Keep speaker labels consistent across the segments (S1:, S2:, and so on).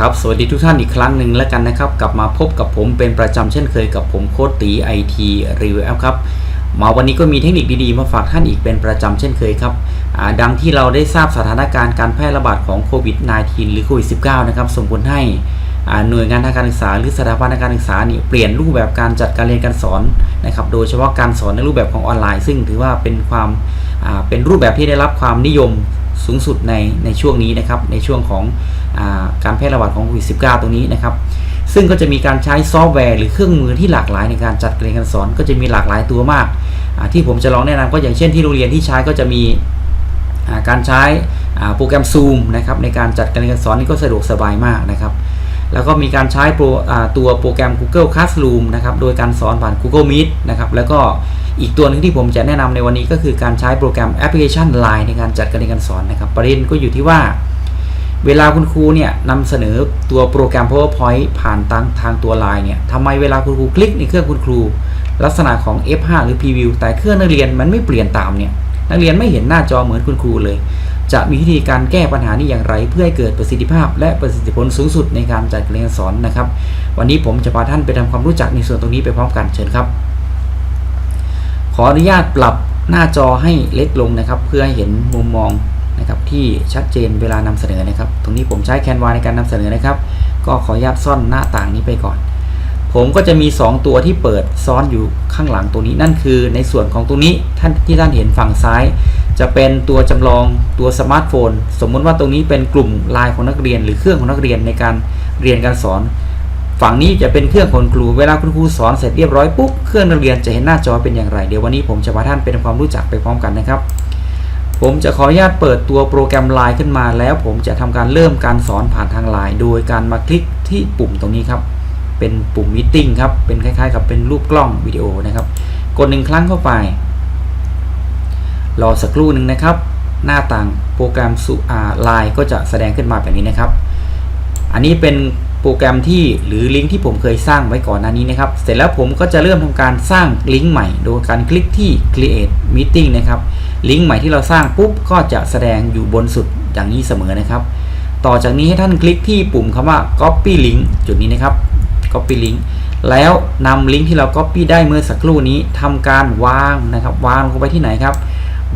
S1: ครับสวัสดีทุกท่านอีกครั้งหนึ่งแล้วกันนะครับ กลับมาพบกับผมเป็นประจำเช่นเคยกับผมโค้ดตีไอทีรีวิวแอปครับมาวันนี้ก็มีเทคนิคดีๆ มาฝากท่านอีกเป็นประจำเช่นเคยครับดังที่เราได้ทราบสถานการณ์การแพร่ระบาดของโควิด -19 หรือโควิด -19 นะครับส่งผลให้หน่วยงานทางการศึกษา หรือสถาบันทางการศึกษานี่เปลี่ยนรูปแบบการจัดการเรียนการสอนนะครับโดยเฉพาะการสอนในรูปแบบของออนไลน์ ซึ่งถือว่าเป็นความเป็นรูปแบบที่ได้รับความนิยมสูงสุดในในช่วงนี้นะครับในช่วงของ การแพร่ระบาดของโควิด -19 ตรงนี้นะครับ ซึ่งก็จะมีการใช้ซอฟต์แวร์หรือเครื่องมือที่หลากหลายในการจัดการเรียนการสอนก็จะมีหลากหลายตัวมากที่ผมจะลองแนะนำก็อย่างเช่นที่โรงเรียนที่ใช้ก็จะมีการใช้โปรแกรม Zoom นะครับในการจัดการเรียนการสอนนี่ก็สะดวกสบายมากนะครับ แล้วก็มีการใช้ตัวโปรแกรม Google Classroom นะครับโดยการสอนผ่าน Google Meet นะครับแล้วก็อีกตัวหนึงที่ผมจะแนะนำในวันนี้ก็คือการใช้โปรแกรมแอปพลิเคชัน Line ในการจัดการเรียนการสอนนะครับ ประเด็นก็อยู่ที่ว่า เวลาคุณครูเนี่ยนำเสนอตัวโปรแกรม PowerPoint ผ่านทางทางตัว Line เนี่ยทำไมเวลาคุณครูคลิกในเครื่องคุณครู ลักษณะของ F5 หรือ Preview แต่เครื่องนักเรียนมันไม่เปลี่ยนตามเนี่ยนักเรียนไม่เห็นหน้าจอเหมือนคุณครูเลย จะมีวิธีการแก้ปัญหานี้อย่างไร เพื่อให้เกิดประสิทธิภาพ และประสิทธิผลสูงสุดในการจัดการเรียนสอนนะครับ วันนี้ผมจะพาท่านไปทำความรู้จักในส่วนตรงนี้ไปพร้อมกันเชิญครับ ขออนุญาตปรับหน้าจอให้เล็กลงนะครับ เพื่อให้เห็นมุมมอง นะครับที่ชัดเจนเวลานำเสนอนะครับ ตรงนี้ผมใช้แคนวาในการนำเสนอนะครับ ก็ขออนุญาตซ่อนหน้าต่างนี้ไปก่อน ผมก็จะมี 2 ตัวที่เปิดซ้อนอยู่ข้างหลังตัวนี้ นั่นคือในส่วนของตรงนี้ท่านที่ท่านเห็นฝั่งซ้าย จะเป็นตัวจำลองตัวสมาร์ทโฟน สมมุติว่าตรงนี้เป็นกลุ่มไลน์ของนักเรียน หรือเครื่องของนักเรียนในการเรียนการสอน ฝั่งนี้จะเป็นเครื่องของครู เวลาคุณครูสอนเสร็จเรียบร้อยปุ๊บเครื่องนักเรียนจะเห็นหน้าจอเป็นอย่างไร เดี๋ยววันนี้ผมจะพาท่านเป็นความรู้จักไปพร้อมกันนะครับ ผมจะขออนุญาตเปิดตัวโปรแกรมไลน์ขึ้นมา แล้วผมจะทำการเริ่มการสอนผ่านทางไลน์โดยการมาคลิกที่ปุ่มตรงนี้ครับ เป็นปุ่มมิ팅ครับ เป็นคล้ายๆ กับเป็นรูปกล้องวิดีโอนะครับ กดหนึ่งครั้งเข้าไป รอสักครู่หนึ่งนะครับ หน้าต่างโปรแกรมสุอาไลน์ก็จะแสดงขึ้นมาแบบนี้นะครับ อันนี้เป็นโปรแกรมที่หรือลิงก์ที่ผมเคยสร้างไว้ก่อนหน้านี้นะครับ เสร็จแล้วผมก็จะเริ่มทำการสร้างลิงก์ใหม่ โดยการคลิกที่ create meeting นะครับ ลิงก์ใหม่ที่เราสร้างปุ๊บก็จะแสดงอยู่บนสุดอย่างนี้เสมอนะครับ ต่อจากนี้ให้ท่านคลิกที่ปุ่มคำว่า copy link จุดนี้นะครับ copy link แล้วนำลิงก์ที่เรา copy ได้เมื่อสักครู่นี้ทำการวางนะครับ วางลงไปที่ไหนครับ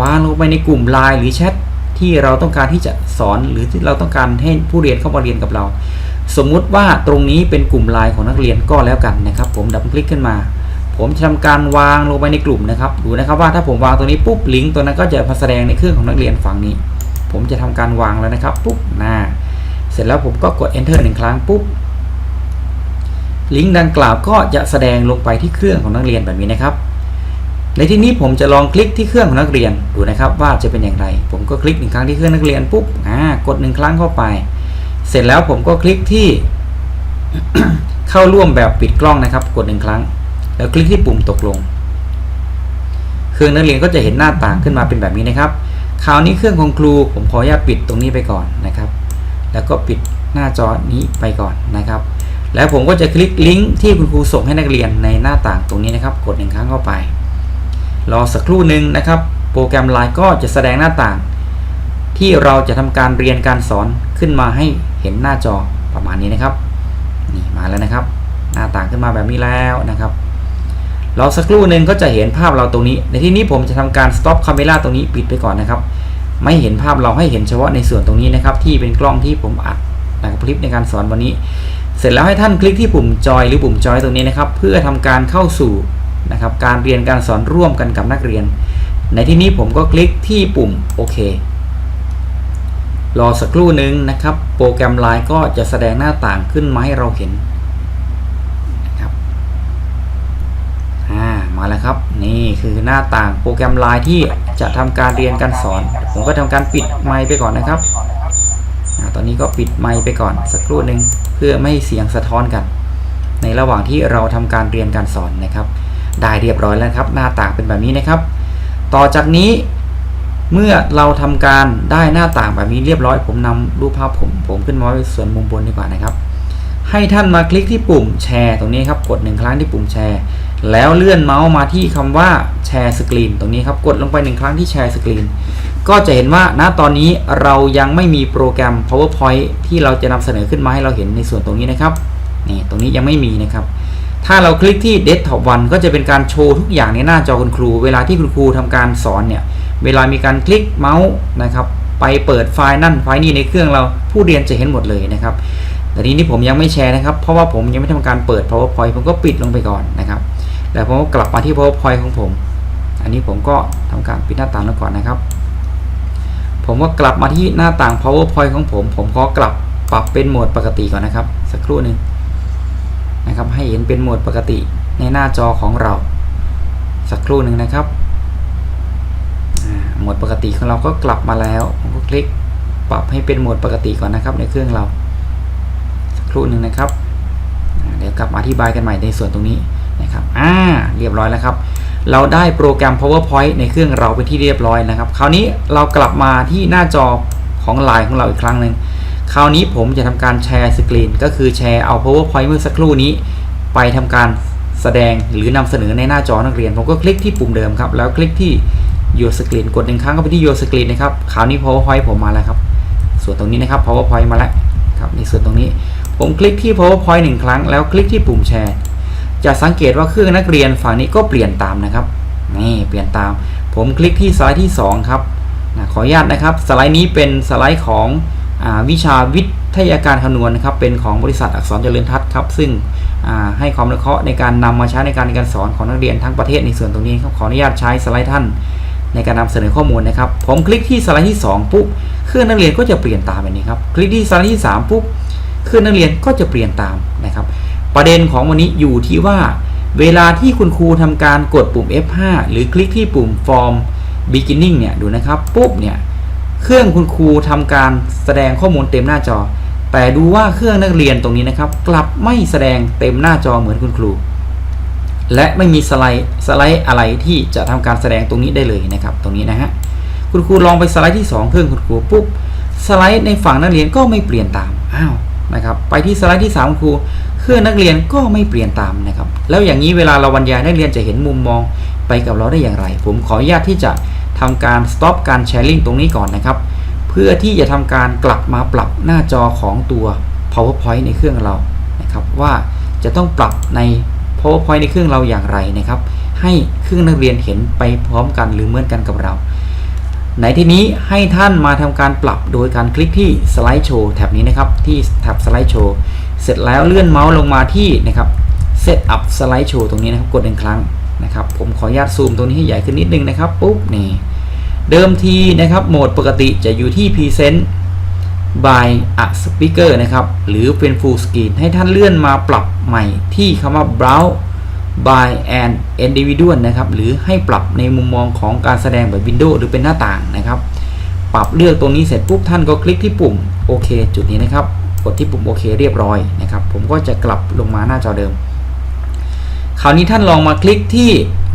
S1: วางลงไปในกลุ่ม Line หรือแชทที่เราต้องการที่จะสอนหรือที่เราต้องการให้ผู้เรียนเข้ามาเรียนกับเรา สมมุติว่าตรงนี้เป็นกลุ่มไลน์ของนักเรียนก็แล้วกันนะครับ ผมดับคลิกขึ้นมา ผมจะทำการวางลงไปในกลุ่มนะครับ ดูนะครับว่าถ้าผมวางตัวนี้ปุ๊บลิงก์ตัวนั้นก็จะมาแสดงในเครื่องของนักเรียนฝั่งนี้ ผมจะทำการวางแล้วนะครับปุ๊บหน้า เสร็จแล้วผมก็กด enter หนึ่งครั้งปุ๊บลิงก์ดังกล่าวก็จะแสดงลงไปที่เครื่องของนักเรียนแบบนี้นะครับ ในที่นี้ผมจะลองคลิกที่เครื่องของนักเรียนดูนะครับว่าจะเป็นอย่างไร ผมก็คลิกหนึ่งครั้งที่เครื่องนักเรียนปุ๊บอ่ากดหนึ่งครั้งเข้าไป เสร็จแล้วผมก็คลิกที่ เข้าร่วมแบบปิดกล้องนะครับ กดหนึ่งครั้ง แล้วคลิกที่ปุ่มตกลง เครื่องนักเรียนก็จะเห็นหน้าต่างขึ้นมาเป็นแบบนี้นะครับ คราวนี้เครื่องของครูผมขออนุญาตปิดตรงนี้ไปก่อนนะครับ แล้วก็ปิดหน้าจอนี้ไปก่อนนะครับ แล้วผมก็จะคลิกลิงก์ที่คุณครูส่งให้นักเรียนในหน้าต่างตรงนี้นะครับ กดหนึ่งครั้งเข้าไป รอสักครู่หนึ่งนะครับ โปรแกรมไลน์ก็จะแสดงหน้าต่าง ที่เราจะทำการเรียนการสอนขึ้นมาให้เห็นหน้าจอประมาณนี้นะครับ นี่มาแล้วนะครับ หน้าต่างขึ้นมาแบบนี้แล้วนะครับ รอสักครู่หนึ่งก็จะเห็นภาพเราตรงนี้ ในที่นี้ผมจะทำการ stop camera ตรงนี้ปิดไปก่อนนะครับ ไม่เห็นภาพเราให้เห็นเฉพาะในส่วนตรงนี้นะครับ ที่เป็นกล้องที่ผมอัดนะครับคลิปในการสอนวันนี้ เสร็จแล้วให้ท่านคลิกที่ปุ่มจอยหรือปุ่มจอยตรงนี้นะครับ เพื่อทำการเข้าสู่นะครับ การเรียนการสอนร่วมกันกับนักเรียน ในที่นี้ผมก็คลิกที่ปุ่มโอเครอสักครู่หนึ่งนะครับ โปรแกรมไลน์ก็จะแสดงหน้าต่างขึ้นมาให้เราเห็นนะครับอ่า มาแล้วครับ นี่คือหน้าต่างโปรแกรมไลน์ที่จะทำการเรียนการสอน ผมก็ทำการปิดไมค์ไปก่อนนะครับอตอนนี้ก็ปิดไมค์ไปก่อนสักครู่หนึ่งเพื่อไม่ให้เสียงสะท้อนกัน ในระหว่างที่เราทำการเรียนการสอนนะครับ ได้เรียบร้อยแล้วครับ หน้าต่างเป็นแบบนี้นะครับ ต่อจากนี้เมื่อเราทำการได้หน้าต่างแบบนี้เรียบร้อย ผมนำรูปภาพผมผมขึ้นมาไว้ส่วนมุมบนดีกว่านะครับ ให้ท่านมาคลิกที่ปุ่มแชร์ตรงนี้ครับกดหนึ่งครั้งที่ปุ่มแชร์ แล้วเลื่อนเมาส์มาที่คำว่าแชร์สกรีนตรงนี้ครับกดลงไปหนึ่งครั้งที่แชร์สกรีนก็จะเห็นว่าณตอนนี้เรายังไม่มีโปรแกรม PowerPoint ที่เราจะนำเสนอขึ้นมาให้เราเห็นในส่วนตรงนี้นะครับนี่ตรงนี้ยังไม่มีนะครับ ถ้าเราคลิกที่ Desktop 1ก็จะเป็นการโชว์ทุกอย่างในหน้าจอคุณครู เวลาที่คุณครูทำการสอนเนี่ยเวลามีการคลิกเมาส์นะครับไปเปิดไฟล์นั่นไฟล์นี้ในเครื่องเราผู้เรียนจะเห็นหมดเลยนะครับแต่ทีนี้ผมยังไม่แชร์นะครับ เพราะว่าผมยังไม่ทำการเปิด PowerPoint ผมก็ปิดลงไปก่อนนะครับ แล้วผมก็กลับมาที่ PowerPoint ของผม อันนี้ผมก็ทำการปิดหน้าต่างแลงก่อนนะครับ ผมก็กลับมาที่หน้าต่าง PowerPoint ของผม ผมก็กลับปรับเป็นโหมดปกติก่อนนะครับ สักครู่หนึ่งนะครับ ให้เห็นเป็นโหมดปกติในหน้าจอของเรา สักครู่หนึ่งนะครับโหมดปกติของเราก็กลับมาแล้วผมก็คลิกปรับให้เป็นโหมดปกติก่อนนะครับ ในเครื่องเรา สักครู่หนึ่งนะครับ เดี๋ยวกลับมาอธิบายกันใหม่ในส่วนตรงนี้ นะครับอ่าเรียบร้อยแล้วครับ เราได้โปรแกรม PowerPoint ในเครื่องเราเป็นที่เรียบร้อยนะครับ คราวนี้เรากลับมาที่หน้าจอของไลน์ของเราอีกครั้งหนึ่งคราวนี้ผมจะทำการแชร์สกรีนก็คือแชร์เอา PowerPoint เมื่อสักครู่นี้ ไปทำการแสดงหรือนำเสนอในหน้าจอนักเรียน ผมก็คลิกที่ปุ่มเดิมครับ แล้วคลิกที่ Your Screen กดหนึ่งครั้งก็ไปที่ Your Screen นะครับ คราวนี้ PowerPoint ผมมาแล้วครับ ส่วนตรงนี้นะครับ PowerPoint มาแล้วครับในส่วนตรงนี้ ผมคลิกที่ PowerPoint หนึ่งครั้ง แล้วคลิกที่ปุ่มแชร์ จะสังเกตว่าเครื่องนักเรียนฝั่งนี้ก็เปลี่ยนตามนะครับนี่เปลี่ยนตาม ผมคลิกที่สไลด์ที่ 2 ครับนะขออนุญาตนะครับ สไลด์นี้เป็นสไลด์ของอวิชาวิทยาการคำนวณนะครับ เป็นของบริษัทอักษรเจริญทัศน์ครับ ซึ่งให้ความรู้เคราะห์ในการนำมาใช้ในการเรียนการสอนของนักเรียนทั้งประเทศในส่วนตรงนี้ครับขออนุญาตใช้สไลด์ท่านในการนำเสนอข้อมูลนะครับ ผมคลิกที่สไลด์ที่ 2 ปุ๊บเครื่องนักเรียนก็จะเปลี่ยนตามแบบนี้ครับ คลิกที่สไลด์ที่ 3 ปุ๊บเครื่องนักเรียนก็จะเปลี่ยนตามนะครับ ประเด็นของวันนี้อยู่ที่ว่า เวลาที่คุณครูทำการกดปุ่ม F5 หรือคลิกที่ปุ่ม Form Beginning เนี่ยดูนะครับปุ๊บเนี่ยเครื่องคุณครูทำการแสดงข้อมูลเต็มหน้าจอ แต่ดูว่าเครื่องนักเรียนตรงนี้นะครับ กลับไม่แสดงเต็มหน้าจอเหมือนคุณครู และไม่มีสไลด์สไลด์อะไรที่จะทำการแสดงตรงนี้ได้เลยนะครับ ตรงนี้นะฮะคุณครูลองไปสไลด์ที่ 2 เครื่องคุณครูปุ๊บสไลด์ในฝั่งนักเรียนก็ไม่เปลี่ยนตามอ้าว นะครับ ไปที่สไลด์ที่3คุณครูเครื่องนักเรียนก็ไม่เปลี่ยนตามนะครับ แล้วอย่างนี้เวลาเราบรรยายนักเรียนจะเห็นมุมมองไปกับเราได้อย่างไร ผมขออนุญาตที่จะทำการ stop การแชร์ลิงตรงนี้ก่อนนะครับ เพื่อที่จะทำการกลับมาปรับหน้าจอของตัว powerpoint ในเครื่องเรานะครับ ว่าจะต้องปรับใน powerpoint ในเครื่องเราอย่างไรนะครับ ให้เครื่องนักเรียนเห็นไปพร้อมกันหรือเหมือนกันกับเรา ในที่นี้ให้ท่านมาทำการปรับโดยการคลิกที่สไลด์โชว์แท็บนี้นะครับที่แท็บสไลด์โชว์เสร็จแล้วเลื่อนเมาส์ลงมาที่นะครับ Set up Slide Show ตรงนี้นะครับกดหนึ่งครั้งนะครับผมขออนุญาตซูมตรงนี้ให้ใหญ่ขึ้นนิดนึงนะครับปุ๊บนี่เดิมทีนะครับโหมดปกติจะอยู่ที่ Present by a speaker นะครับ หรือเป็น full screen ให้ท่านเลื่อนมาปรับใหม่ที่คำว่า browse by an individual นะครับหรือให้ปรับในมุมมองของการแสดงแบบ Windows หรือเป็นหน้าต่างนะครับ ปรับเลือกตรงนี้เสร็จปุ๊บท่านก็คลิกที่ปุ่มโอเคจุดนี้นะครับ กดที่ปุ่มโอเคเรียบร้อยนะครับ ผมก็จะกลับลงมาหน้าจอเดิม คราวนี้ท่านลองมาคลิกที่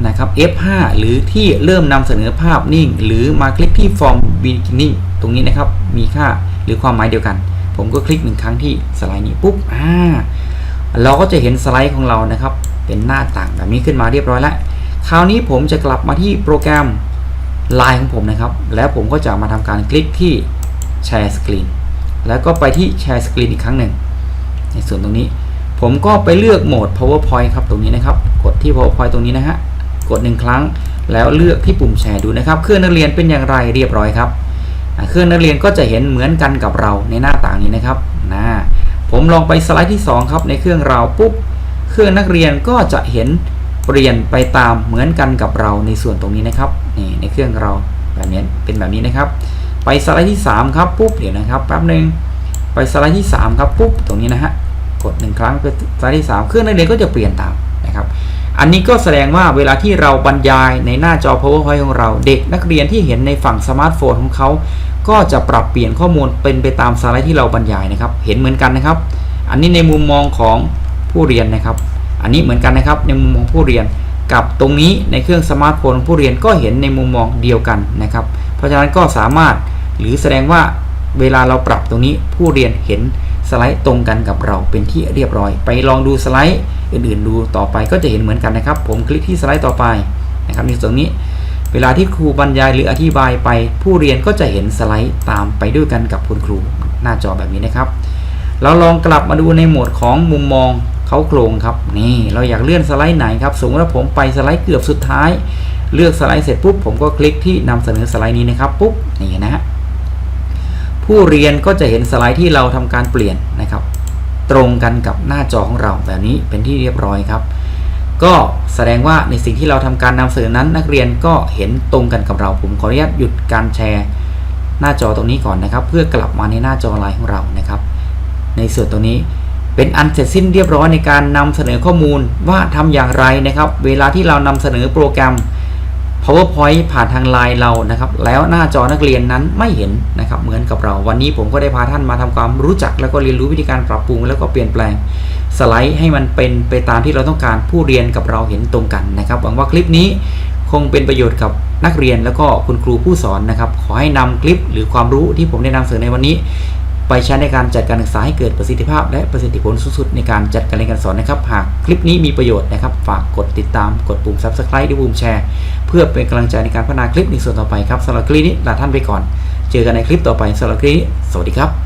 S1: นะครับ F5 หรือที่เริ่มนำเสนอภาพนิ่ง หรือมาคลิกที่ Form Beginning ตรงนี้นะครับมีค่าหรือความหมายเดียวกัน ผมก็คลิกหนึ่งครั้งที่สไลด์นี้ปุ๊บอ่า เราก็จะเห็นสไลด์ของเรานะครับ เป็นหน้าต่างแบบนี้ขึ้นมาเรียบร้อยแล้ว คราวนี้ผมจะกลับมาที่โปรแกรม Line ของผมนะครับ แล้วผมก็จะมาทำการคลิกที่แชร์สกรีนแล้วก็ไปที่แชร์สกรีนอีกครั้งหนึ่ง ในส่วนตรงนี้ ผมก็ไปเลือกโหมด powerpoint ครับตรงนี้นะครับ กดที่ powerpoint ตรงนี้นะฮะ กดหนึ่งครั้ง แล้วเลือกที่ปุ่มแชร์ดูนะครับ เครื่องนักเรียนเป็นอย่างไรเรียบร้อยครับ เครื่องนักเรียนก็จะเห็นเหมือนกันกับเราในหน้าต่างนี้นะครับนะ ผมลองไปสไลด์ที่ 2 ครับ ในเครื่องเราปุ๊บ เครื่องนักเรียนก็จะเห็นเปลี่ยนไปตามเหมือนกันกับเราในส่วนตรงนี้นะครับนี่ในเครื่องเราแบบนี้เป็นแบบนี้นะครับ ไปสไลด์ที่ 3 ครับปุ๊บเดี๋ยวนะครับแป๊บหนึ่งไปสไลด์ที่ 3 ครับปุ๊บตรงนี้นะฮะกด 1 ครั้งไปสไลด์ที่ 3 เครื่องนักเรียนก็จะเปลี่ยนตามนะครับ อันนี้ก็แสดงว่าเวลาที่เราบรรยายในหน้าจอ powerpoint ของเรา เด็กนักเรียนที่เห็นในฝั่งสมาร์ทโฟนของเขา ก็จะปรับเปลี่ยนข้อมูลเป็นไปตามสไลด์ที่เราบรรยายนะครับ เห็นเหมือนกันนะครับ อันนี้ในมุมมองของผู้เรียนนะครับ อันนี้เหมือนกันนะครับในมุมมองผู้เรียนกับตรงนี้ในเครื่องสมาร์ทโฟนผู้เรียนก็เห็นในมุมมองเดียวกันนะครับ เพราะฉะนั้นก็สามารถหรือแสดงว่าเวลาเราปรับตรงนี้ผู้เรียนเห็นสไลด์ตรงกันกับเราเป็นที่เรียบร้อย ไปลองดูสไลด์อื่นๆ ดูต่อไปก็จะเห็นเหมือนกันนะครับ ผมคลิกที่สไลด์ต่อไปนะครับในส่วนนี้ เวลาที่ครูบรรยายหรืออธิบายไป ผู้เรียนก็จะเห็นสไลด์ตามไปด้วยกันกับคุณครูหน้าจอแบบนี้นะครับ เราลองกลับมาดูในหมวดของมุมมองเขาโครงครับนี่เราอยากเลื่อนสไลด์ไหนครับสมมติว่าผมไปสไลด์เกือบสุดท้าย เลือกสไลด์เสร็จปุ๊บผมก็คลิกที่นำเสนอสไลด์นี้นะครับปุ๊บนี่นะฮะผู้เรียนก็จะเห็นสไลด์ที่เราทำการเปลี่ยนนะครับ ตรงกันกับหน้าจอของเราแบบนี้เป็นที่เรียบร้อยครับ ก็แสดงว่าในสิ่งที่เราทำการนำเสนอนั้น นักเรียนก็เห็นตรงกันกับเรา ผมขออนุญาตหยุดการแชร์หน้าจอตรงนี้ก่อนนะครับ เพื่อกลับมาในหน้าจอไลน์ของเรานะครับ ในส่วนตรงนี้เป็นอันเสร็จสิ้นเรียบร้อยในการนำเสนอข้อมูลว่าทำอย่างไรนะครับ เวลาที่เรานำเสนอโปรแกรม PowerPoint ผ่านทางไลน์เรานะครับ แล้วหน้าจอนักเรียนนั้นไม่เห็นนะครับ เหมือนกับเรา วันนี้ผมก็ได้พาท่านมาทำความรู้จัก แล้วก็เรียนรู้วิธีการปรับปรุง แล้วก็เปลี่ยนแปลง สไลด์ให้มันเป็นไปตามที่เราต้องการผู้เรียนกับเราเห็นตรงกันนะครับ หวังว่าคลิปนี้คงเป็นประโยชน์กับนักเรียนแล้วก็คุณครูผู้สอนนะครับ ขอให้นำคลิปหรือความรู้ที่ผมได้นำเสนอในวันนี้ ไปใช้ในการจัดการศึกษาให้เกิดประสิทธิภาพ และประสิทธิผลสูงสุดในการจัดการเรียนการสอนนะครับ หากคลิปนี้มีประโยชน์นะครับ ฝากกดติดตามกดปุ่ม subscribe หรือปุ่มแชร์ เพื่อเป็นกำลังใจในการพัฒนาคลิปในส่วนต่อไปครับสำหรับคลิปนี้ลาท่านไปก่อน เจอกันในคลิปต่อไปสำหรับคลิปนี้สวัสดีครับ